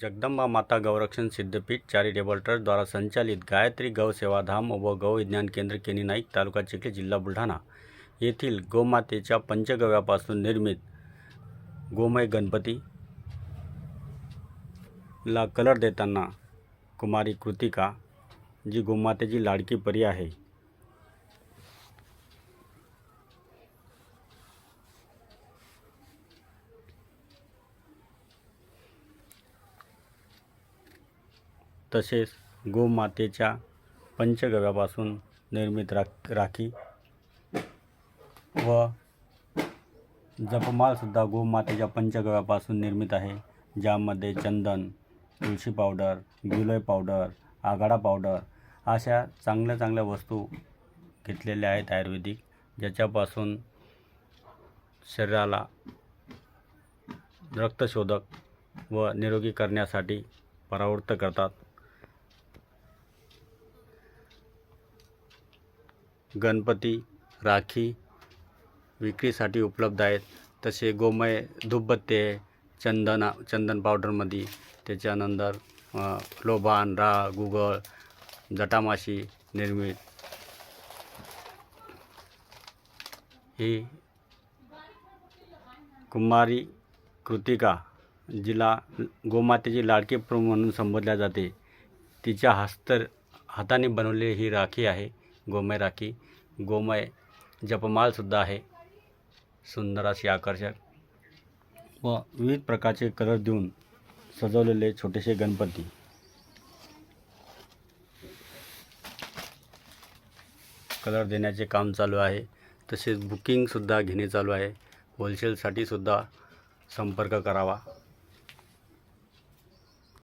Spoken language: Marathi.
जगदंबा माता गौरक्षण सिद्धपीठ चॅरिटेबल ट्रस्ट द्वारा संचालित गायत्री गौ सेवाधाम व गौ विज्ञान केंद्र केनी नाईक तालुका चिखली जिल्हा बुलढाणा येथील गोमातेच्या पंचगव्यापासून निर्मित गोमय गणपती ला कलर देताना कुमारी कृतिका जी गोमातेची लाडकी परी आहे. तसेच गोमातेच्या पंचगव्यापासून निर्मित राख राखी व जपमालसुद्धा गोमातेच्या पंचगव्यापासून निर्मित आहे ज्यामध्ये चंदन तुळशी पावडर गिलोय पावडर आघाडा पावडर अशा चांगल्या चांगल्या वस्तू घेतलेल्या आहेत आयुर्वेदिक ज्याच्यापासून शरीराला रक्तशोधक व निरोगी करण्यासाठी परावृत्त करतात. गणपती राखी विक्रीसाठी उपलब्ध आहेत. तसे गोमय धुपबत्ते आहे चंदना चंदन पावडरमध्ये. त्याच्यानंतर लोभान रा गुगळ जटामाशी निर्मित. ही कुमारी कृतिका जिला गोमातेची लाडकी प्रभू म्हणून संबोधल्या जाते. तिच्या हस्त हाताने बनवलेली ही राखी आहे. गोमय राखी. गोमय जपमालसुद्धा आहे. सुंदर अशी आकर्षक व विविध प्रकारचे कलर देऊन सजवलेले छोटेसे गणपती. कलर देण्याचे काम चालू आहे. तसेच बुकिंगसुद्धा घेणे चालू आहे. होलसेलसाठी सुद्धा संपर्क करावा.